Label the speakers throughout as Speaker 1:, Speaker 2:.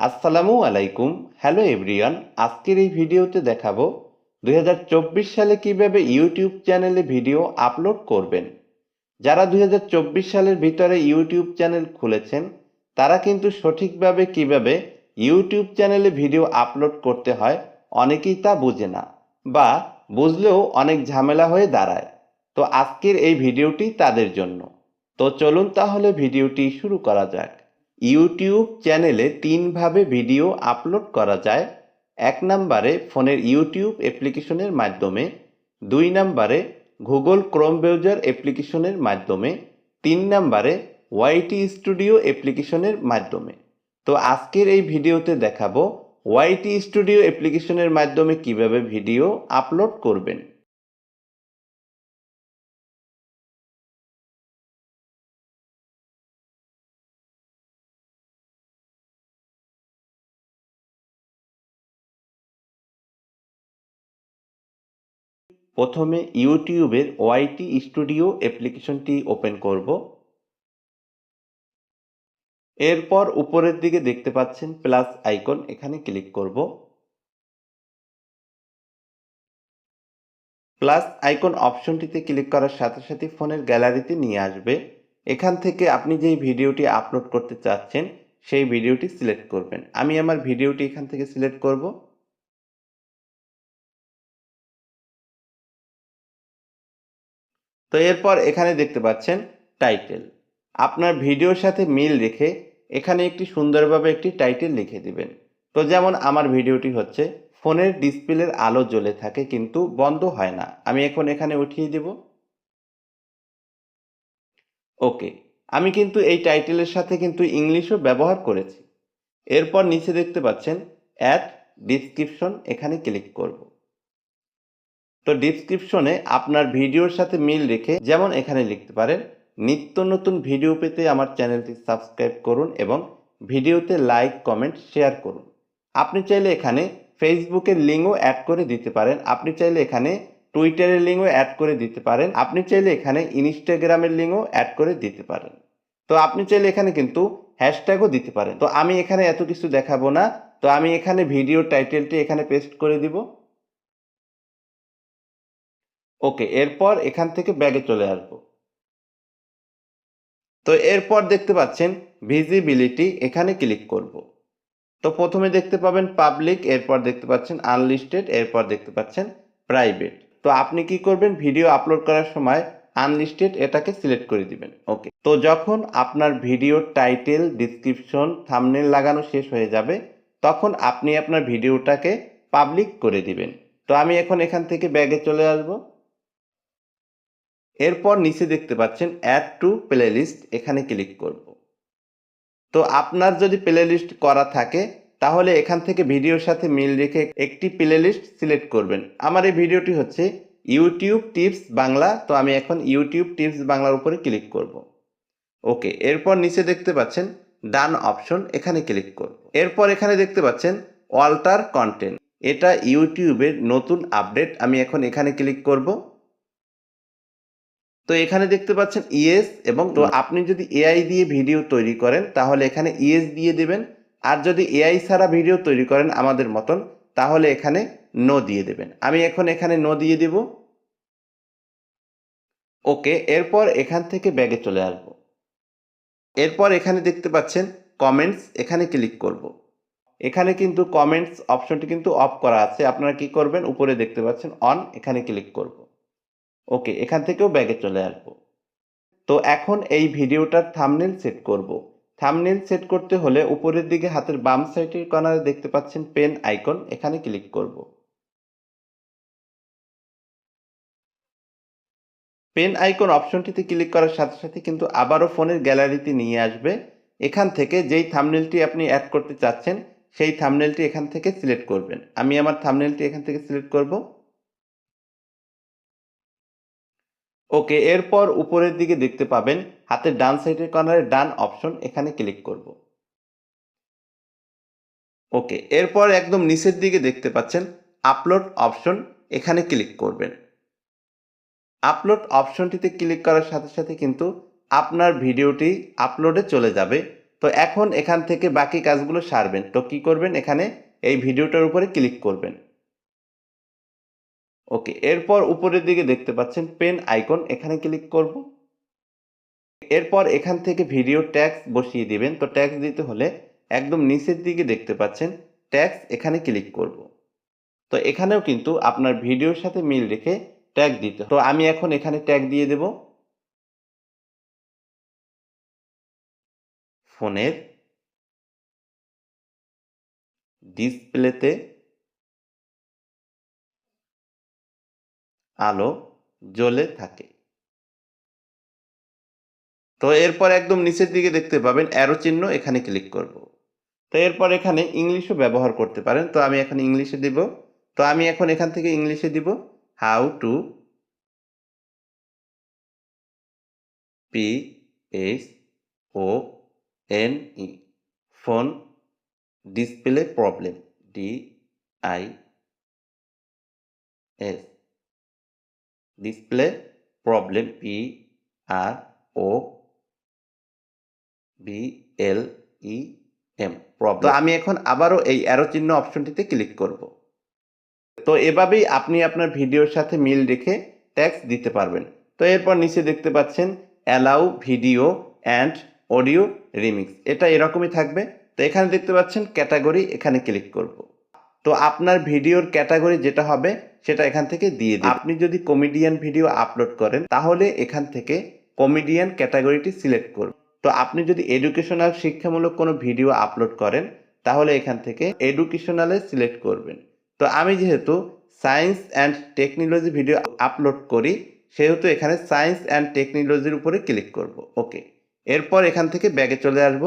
Speaker 1: আসসালামু আলাইকুম। Hello everyone আজকের এই ভিডিওতে দেখাবো দু হাজার চব্বিশ সালে কীভাবে ইউটিউব চ্যানেলে ভিডিও আপলোড করবেন। যারা দুই হাজার চব্বিশ সালের ভিতরে ইউটিউব চ্যানেল খুলেছেন, তারা কিন্তু সঠিকভাবে কীভাবে ইউটিউব চ্যানেলে ভিডিও আপলোড করতে হয় অনেকেই তা বুঝে না বা বুঝলেও অনেক ঝামেলা হয়ে দাঁড়ায়। তো আজকের এই ভিডিওটি তাদের জন্য। তো চলুন তাহলে ভিডিওটি শুরু করা যাক। ইউটিউব চ্যানেলে তিনভাবে ভিডিও আপলোড করা যায়। এক নম্বরে ফোনের ইউটিউব অ্যাপ্লিকেশনের মাধ্যমে, দুই নম্বরে গুগল ক্রোম ব্রাউজার অ্যাপ্লিকেশনের মাধ্যমে, তিন নম্বরে ওয়াইটি স্টুডিও অ্যাপ্লিকেশনের মাধ্যমে। তো আজকের এই ভিডিওতে দেখাবো ওয়াইটি স্টুডিও অ্যাপ্লিকেশনের মাধ্যমে কীভাবে ভিডিও আপলোড করবেন। প্রথমে ইউটিউবের ওয়াইটি স্টুডিও অ্যাপ্লিকেশনটি ওপেন করব। এরপর উপরের দিকে দেখতে পাচ্ছেন প্লাস আইকন, এখানে ক্লিক করব। প্লাস আইকন অপশনটিতে ক্লিক করার সাথে সাথে ফোনের গ্যালারিতে নিয়ে আসবে। এখান থেকে আপনি যেই ভিডিওটি আপলোড করতে চাচ্ছেন, সেই ভিডিওটি সিলেক্ট করবেন। আমি আমার ভিডিওটি এখান থেকে সিলেক্ট করব। তো এরপর এখানে দেখতে পাচ্ছেন টাইটেল আপনার ভিডিওর সাথে মিল রেখে এখানে একটি সুন্দরভাবে একটি টাইটেল লিখে দিবেন। তো যেমন আমার ভিডিওটি হচ্ছে, ফোনের ডিসপ্লের আলো জ্বলে থাকে কিন্তু বন্ধ হয় না। আমি এখন এখানে উঠিয়ে দেব। ওকে, আমি কিন্তু এই টাইটেলের সাথে কিন্তু ইংলিশও ব্যবহার করেছি। এরপর নিচে দেখতে পাচ্ছেন অ্যাড ডিসক্রিপশন এখানে ক্লিক করব। তো ডিসক্রিপশনে আপনার ভিডিওর সাথে মিল রেখে যেমন এখানে লিখতে পারেন, নিত্য নতুন ভিডিও পেতে আমার চ্যানেলটি সাবস্ক্রাইব করুন এবং ভিডিওতে লাইক কমেন্ট শেয়ার করুন। আপনি চাইলে এখানে ফেসবুকের লিঙ্কও অ্যাড করে দিতে পারেন, আপনি চাইলে এখানে টুইটারের লিঙ্কও অ্যাড করে দিতে পারেন, আপনি চাইলে এখানে ইনস্টাগ্রামের লিঙ্কও অ্যাড করে দিতে পারেন। তো আপনি চাইলে এখানে কিন্তু হ্যাশট্যাগও দিতে পারেন। তো আমি এখানে এত কিছু দেখাবো না, তো আমি এখানে ভিডিও টাইটেলটি এখানে পেস্ট করে দিব। ওকে, এরপর এখান থেকে ব্যাগে চলে আসব। তো এরপর দেখতে পাচ্ছেন ভিজিবিলিটি, এখানে ক্লিক করব। তো প্রথমে দেখতে পাবেন পাবলিক, এরপর দেখতে পাচ্ছেন আনলিস্টেড, এরপর দেখতে পাচ্ছেন প্রাইভেট। তো আপনি কি করবেন, ভিডিও আপলোড করার সময় আনলিস্টেড এটাকে সিলেক্ট করে দিবেন। ওকে, তো যখন আপনার ভিডিওর টাইটেল, ডিসক্রিপশন, থামনেল লাগানো শেষ হয়ে যাবে, তখন আপনি আপনার ভিডিওটাকে পাবলিক করে দিবেন। তো আমি এখন এখান থেকে ব্যাগে চলে আসব। এরপর নিচে দেখতে পাচ্ছেন অ্যাড টু প্লেলিস্ট এখানে ক্লিক করব। তো আপনার যদি প্লেলিস্ট করা থাকে, তাহলে এখান থেকে ভিডিওর সাথে মিল রেখে একটি প্লেলিস্ট সিলেক্ট করবেন। আমার এই ভিডিওটি হচ্ছে ইউটিউব টিপস বাংলা তো আমি এখন ইউটিউব টিপস বাংলার উপরে ক্লিক করব। ওকে এরপর নিচে দেখতে পাচ্ছেন ডান অপশন এখানে ক্লিক করব। এরপর এখানে দেখতে পাচ্ছেন অল্টার কন্টেন্ট এটা ইউটিউবের নতুন আপডেট আমি এখন এখানে ক্লিক করব। তো এখানে দেখতে পাচ্ছেন ইএস এবং তো আপনি যদি এআই দিয়ে ভিডিও তৈরি করেন তাহলে এখানে ইএস দিয়ে দেবেন। আর যদি এআই ছাড়া ভিডিও তৈরি করেন আমাদের মতন তাহলে এখানে নো দিয়ে দেবেন। আমি এখন এখানে নো দিয়ে দেব। ওকে এরপর এখান থেকে ব্যাগে চলে আসব। এরপর এখানে দেখতে পাচ্ছেন কমেন্টস এখানে ক্লিক করব। এখানে কিন্তু কমেন্টস অপশনটি কিন্তু অফ করা আছে। আপনারা কি করবেন? উপরে দেখতে পাচ্ছেন অন এখানে ক্লিক করব। ওকে, এখান থেকেও ব্যাগে চলে আসব। তো এখন এই ভিডিওটার থামনেল সেট করব। থামনেল সেট করতে হলে উপরের দিকে হাতের বাম সাইডের কর্নারে দেখতে পাচ্ছেন পেন আইকন এখানে ক্লিক করব। পেন আইকন অপশনটিতে ক্লিক করার সাথে সাথে কিন্তু আবারও ফোনের গ্যালারিতে নিয়ে আসবে। এখান থেকে যেই থামনেলটি আপনি অ্যাড করতে চাচ্ছেন, সেই থামনেলটি এখান থেকে সিলেক্ট করবেন। আমি আমার থামনেলটি এখান থেকে সিলেক্ট করব। ওকে, এরপর উপরের দিকে দেখতে পাবেন হাতের ডান সাইডের কর্নারে ডান অপশন এখানে ক্লিক করব। ওকে, এরপর একদম নিচের দিকে দেখতে পাচ্ছেন আপলোড অপশন এখানে ক্লিক করবেন। আপলোড অপশনটিতে ক্লিক করার সাথে সাথে কিন্তু আপনার ভিডিওটি আপলোডে চলে যাবে। তো এখন এখান থেকে বাকি কাজগুলো সারবেন। তো কি করবেন? এখানে এই ভিডিওটার উপরে ক্লিক করবেন। ওকে এরপর উপরের দিকে দেখতে পাচ্ছেন পেন আইকন এখানে ক্লিক করব। এরপর এখান থেকে ভিডিও ট্যাক্স বসিয়ে দিবেন। তো ট্যাক্স দিতে হলে একদম নিচের দিকে দেখতে পাচ্ছেন ট্যাক্স এখানে ক্লিক করব। তো এখানেও কিন্তু আপনার ভিডিওর সাথে মিল রেখে ট্যাগ দিতে তো আমি এখন এখানে ট্যাগ দিয়ে দেব। ফোনের ডিসপ্লেতে আলো জ্বলে থাকে। তো এরপর একদম নিচের দিকে দেখতে পাবেন অ্যারো চিহ্ন, এখানে ক্লিক করব। তো এরপর এখানে ইংলিশও ব্যবহার করতে পারেন। তো আমি এখন ইংলিশে দিব। তো আমি এখন এখান থেকে ইংলিশে দিব। How to P H O N E phone display problem D I S display problem P R O B L E M problem তো আমি এখন আবারও এই অ্যারো চিহ্ন অপশনটিতে ক্লিক করব। তো এভাবেই আপনি আপনার ভিডিওর সাথে মিল রেখে ট্যাক্স দিতে পারবেন। তো এরপর নিচে দেখতে পাচ্ছেন allow video and audio remix এটা এরকমই থাকবে। তো এখানে দেখতে পাচ্ছেন ক্যাটাগরি এখানে ক্লিক করব। তো আপনার ভিডিওর ক্যাটাগরি যেটা হবে সেটা এখান থেকে দিয়ে দিন। আপনি যদি কমেডিয়ান ভিডিও আপলোড করেন, তাহলে এখান থেকে কমেডিয়ান ক্যাটাগরিটি সিলেক্ট করুন। তো আপনি যদি এডুকেশনাল শিক্ষামূলক কোনো ভিডিও আপলোড করেন, তাহলে এখান থেকে এডুকেশনালে সিলেক্ট করবেন। তো আমি যেহেতু science and technology video upload করি, সেহেতু এখানে সায়েন্স অ্যান্ড টেকনোলজির উপরে ক্লিক করব। ওকে এরপর এখান থেকে ব্যাগে চলে আসব।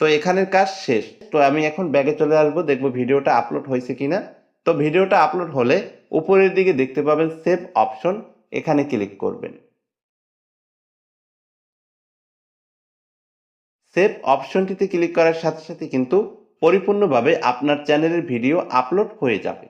Speaker 1: তো এখানের কাজ শেষ। তো আমি এখন ব্যাগে চলে আসব, দেখব ভিডিওটা আপলোড হয়েছে কিনা। তো ভিডিওটা আপলোড হলে উপরের দিকে দেখতে পাবেন সেভ অপশন, এখানে ক্লিক করবেন। সেভ অপশনটিতে ক্লিক করার সাথে সাথে কিন্তু পরিপূর্ণভাবে আপনার চ্যানেলের ভিডিও আপলোড হয়ে যাবে।